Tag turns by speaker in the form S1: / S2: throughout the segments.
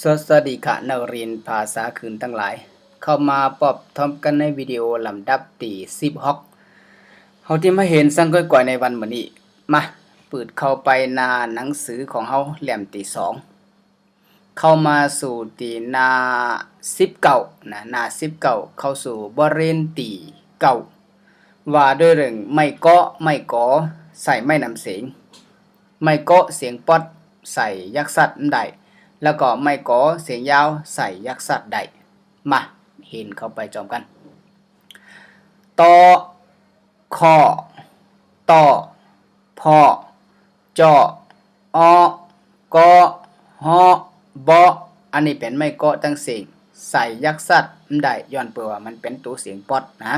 S1: สวัสดีค่ะนักเรียนภาษาคืนทั้งหลาย เข้ามาปอบทอมกันในวิดีโอลำดับที่สิบหกเฮาที่มาเห็นสังเกตก่อยในวันมื้อนี้ มาเปิดเข้าไปหน้าหนังสือของเฮาเล่มที่สองเข้ามาสู่ที่หน้าสิบเก้านะหน้าสิบเก้าเข้าสู่บริเวณที่เก้าว่าด้วยเรื่องไม่เกาะไม่กอใส่ไม่นำเสียง ไม่เกาะเสียงป๊อดใส่ยักษ์สัตว์ใด แล้วก็ไม่ก่อเสียงยาวใส่ยักษ์สัตว์ใดมาเห็นเข้าไปจอมกันตอคอตอพอจอออกอฮอบออันนี้เป็นไม่ก่อตั้งเสียงใส่ยักษ์สัตว์ได้ย้อนเปลือว่ามันเป็นตัวเสียงปอดนะ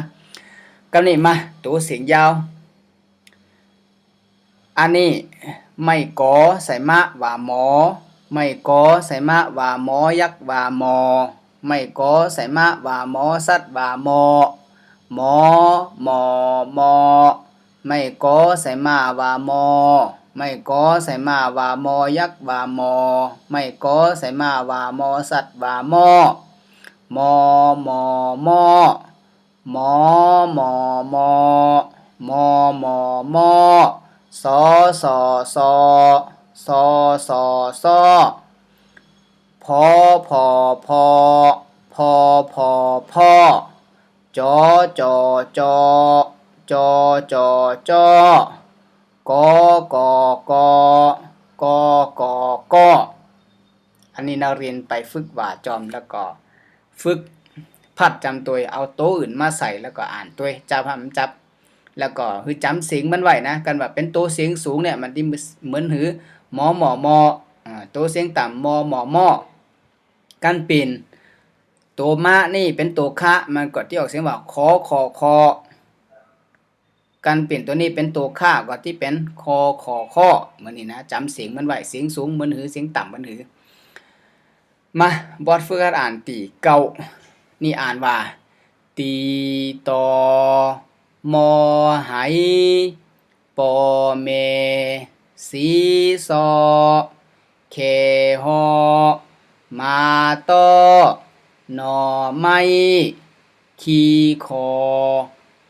S1: กันนี้มาตัวเสียงยาว อันนี้ไม่ก่อใส่มะว่าหมอ ไม่กอใส่มะว่าหมอยักษ์ว่าหมอไม่กอใส่มะว่าหมอสัตว์ว่าหมอหมอหมอหมอไม่กอใส่ ซอซอซอพอพอพอพอพอพอจอจอจอจอจอจอกอกอกอกอกอกออันนี้นักเรียนไปฝึกว่าจอมแล้วก็ ฝึกพัดจำตัวเอาโต๊ะอื่นมาใส่แล้วก็อ่านตัวจับจำจับ แล้วก็คือจำเสียงมันไว้นะกันว่าเป็นตัวเสียงสูงเนี่ยมันที่เหมือนหือหมอหมอมออ่าตัวเสียงต่ำมอหมอมอกันปินตัวมะนี่เป็นตัวคะมันก็ที่ออกเสียงว่าคอคอคอกันเปลี่ยนตัวนี้เป็นตัวค่าก็ที่เป็นคอคอคอเหมือนนี่นะจำเสียงมันไว้เสียงสูงเหมือนหือเสียงต่ำเหมือนหือมาบอดฝึกหัดอ่านตีเก่านี่อ่านว่าตีตอ มอไหปอเม สีซอเคหอมาตหนอไม้ขีคอ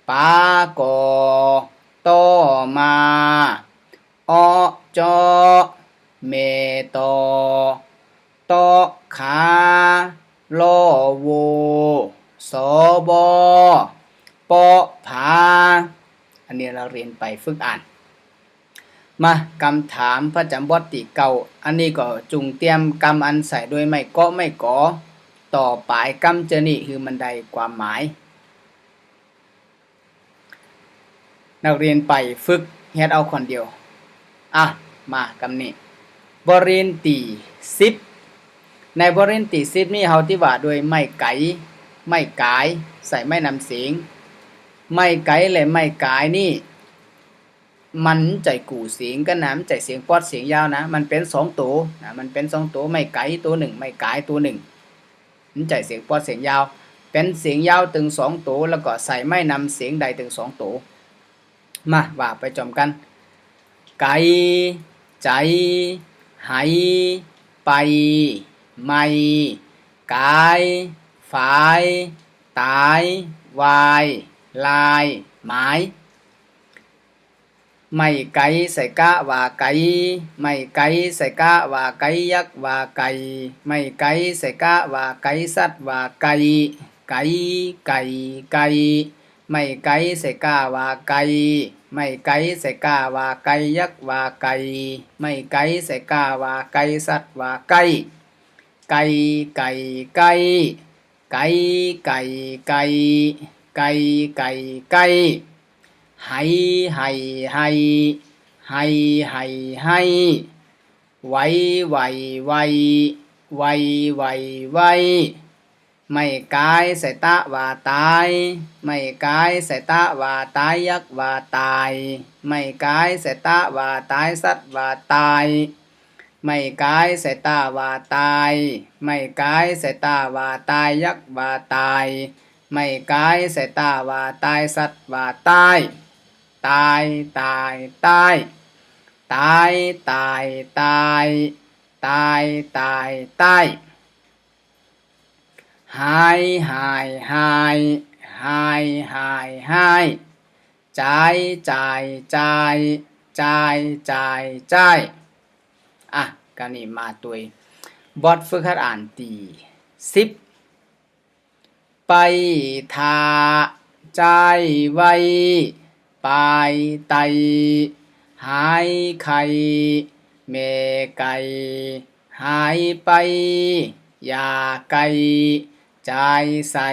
S1: ปากอโตมาออจอเมตโตขาโลโวสบปอผาอั นนี้เราเรียนไปฝึกอ่าน มากำถามพระจำบทติเก่า อันนี้ก็จุงเตรียมกำอันใส่ด้วยไม่กาะไม่ก่อต่อปลายกำเจนี่คือมันใดความหมาย นักเรียนไปฝึกเฮ็ดเอาคนเดียว อะ มากำนี้บริเวณตีสิบในบริเวณตีสิบนี่เฮาที่ว่าด้วยไม้ไก่ไม้กาย ใส่ไม้นำเสียง ไม้ไก่และไม้กายนี่ มันใจกูเสียงกันนะมันใจเสียงปอดเสียงยาวนะ มันเป็นสองตัวนะมันเป็นสองตัวไม่ไกลตัวหนึ่งไม่กายตัวหนึ่งมันใจเสียงปอดเสียงยาว เป็นเสียงยาวถึงสองตัวแล้วก็ใส่ไม่นำเสียงใดถึงสองตัวมาว่าไปจอมกัน ไกใจไหไป ไม่กายฝายตายวาย ลายหมายไม่ไก่ใส่กะว่าไก่ไม่ไก่ใส่กะว่าไก่ยักษ์ว่าไก่ไม่ไก่ใส่กะว่าไก่สัตว์ว่าไก่ไก่ไก่ไก่ไม่ไก่ใส่กะว่าไก่ไม่ไก่ใส่กะว่าไก่ยักษ์ว่าไก่ไม่ไก่ใส่กะว่าไก่สัตว์ว่าไก่ไก่ไก่ไก่ไก่ไก่ไก่ ไก่ไก่ไก่ให้ให้ให้ให้ให้ให้ไวไวไวไวไวไวไม่กายใส่ตะว่าตาย ไม่กายใส่ตะว่าตายยักษ์ว่าตาย ไม่กายใส่ตะว่าตายสัตว์ว่าตาย ไม่กายใส่ตาว่าตาย ไม่กายใส่ตาว่าตายยักษ์ว่าตาย ไม่กายใส่ตาว่าตายสัตว์ว่าตายตายตายตายตายตายตายตายตายตายหายหายหายหายหายหายจ่ายจ่ายจ่ายจ่ายจ่ายจายอะกันนี่มาตัวบทฝึกหัดอ่านตีสิบ ไปทาใจไว้ปายไต หายไข่เมไก่หายไปยาไก่ใจใส่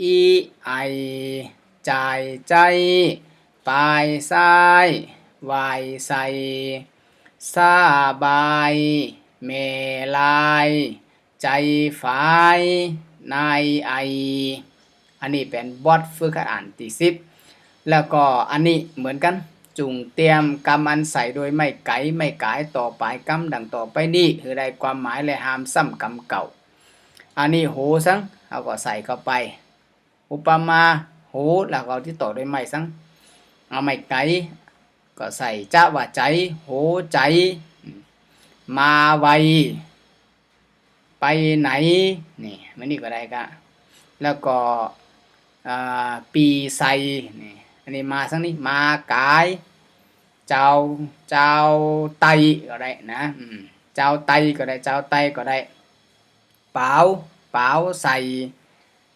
S1: อีไอจ่ายใจปลายซ้ายวายใส่ซาบาย เมลาย ใจฝาย นายไออันนี้เป็นบอทฝึกอ่านที่สิบแล้วก็อันนี้เหมือนกันจุงเตรียมกำอันใส่โดยไม่ไกลไม่กายต่อไปกำดังต่อไปนี้คือได้ความหมายและหามซ้ำกำเก่า อันนี้โหสังเอาก็ใส่เข้าไป อุปมาโหแล้วก็ที่ต่อด้วยไม่สังเอาไม่ไกลก็ใส่จะว่าใจ โหใจ มาไว ไปไหนนี่มันนี่ก็ได้ก็แล้วก็ปีไซนี่อันนี้มาสังนี้มากาย เจ้าเจ้าไตก็ได้นะเจ้าไตก็ได้เจ้าไตก็ได้เปล่าเปล่าใส่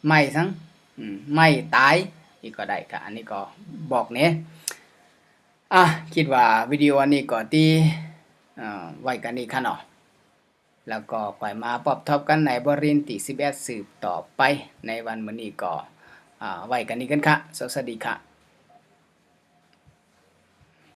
S1: ไม่ทั้งไม่ตายอีกก็ได้ค่ะอันนี้ก็บอกเนี้ยอะคิดว่าวิดีโออันนี้ก็ที่ไว้กันนี้ค่ะเนาะ แล้วก็ค่อยมาปอบทบกันในบรินติ11สืบต่อไปในวันมื้อนี้ก็อ่าไว้กันนี้กันค่ะสวัสดีค่ะ